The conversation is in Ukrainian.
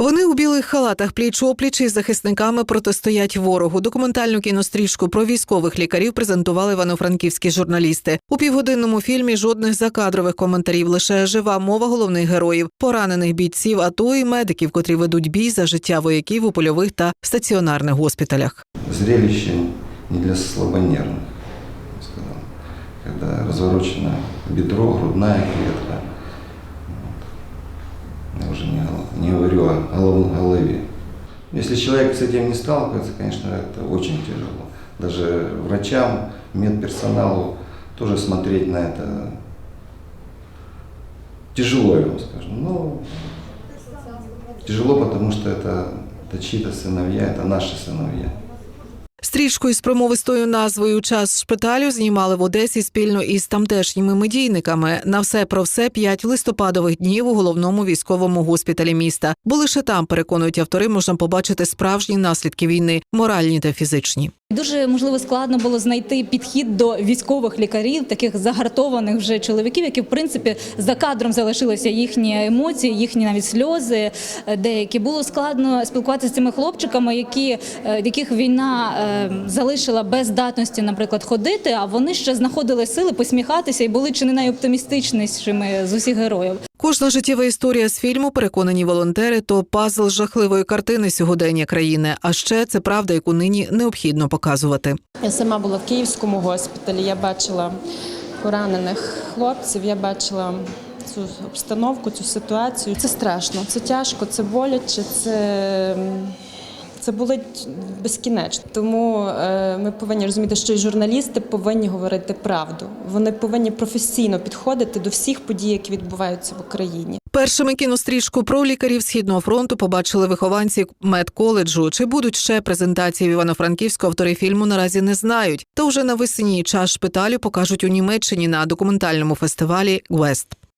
Вони у білих халатах пліч опліч із захисниками протистоять ворогу. Документальну кінострічку про військових лікарів презентували івано-франківські журналісти. У півгодинному фільмі жодних закадрових коментарів, лише жива мова головних героїв, поранених бійців, АТО і медиків, котрі ведуть бій за життя вояків у польових та стаціонарних госпіталях. Зрелище не для слабонервных, я бы сказал. Когда разворочено бедро, уже не, не говорю о голов- голове. Если человек с этим не сталкивается, конечно, это очень тяжело. Даже врачам, медперсоналу тоже смотреть на это тяжело, я вам скажу. Ну, тяжело, потому что это, это чьи-то сыновья, это наши сыновья. Стрічку із промовистою назвою Час шпиталю знімали в Одесі спільно із тамтешніми медійниками. На все про все п'ять листопадових днів у головному військовому госпіталі міста. Бо лише там переконують автори, можна побачити справжні наслідки війни, моральні та фізичні. Дуже можливо складно було знайти підхід до військових лікарів, таких загартованих вже чоловіків, які в принципі за кадром залишилися їхні емоції, їхні навіть сльози. е, Деякі було складно спілкуватися з цими хлопчиками, які е, яких війна е, залишила без здатності, наприклад, ходити. А вони ще знаходили сили посміхатися і були чи не найоптимістичнішими з усіх героїв. Кожна життєва історія з фільму, переконані волонтери, то пазл жахливої картини сьогодення країни. А ще це правда, яку нині необхідно показувати. Я сама була в Київському госпіталі, я бачила поранених хлопців, я бачила цю обстановку, цю ситуацію. Це страшно, це тяжко, це боляче, це, це болить безкінечно. Тому е, ми повинні розуміти, що і журналісти повинні говорити правду. Вони повинні професійно підходити до всіх подій, які відбуваються в Україні. Першими кінострічку про лікарів східного фронту побачили вихованці медколеджу. Чи будуть ще презентації в Івано-Франківську автори фільму наразі не знають. Та вже навесні час шпиталю покажуть у Німеччині на документальному фестивалі Гвест.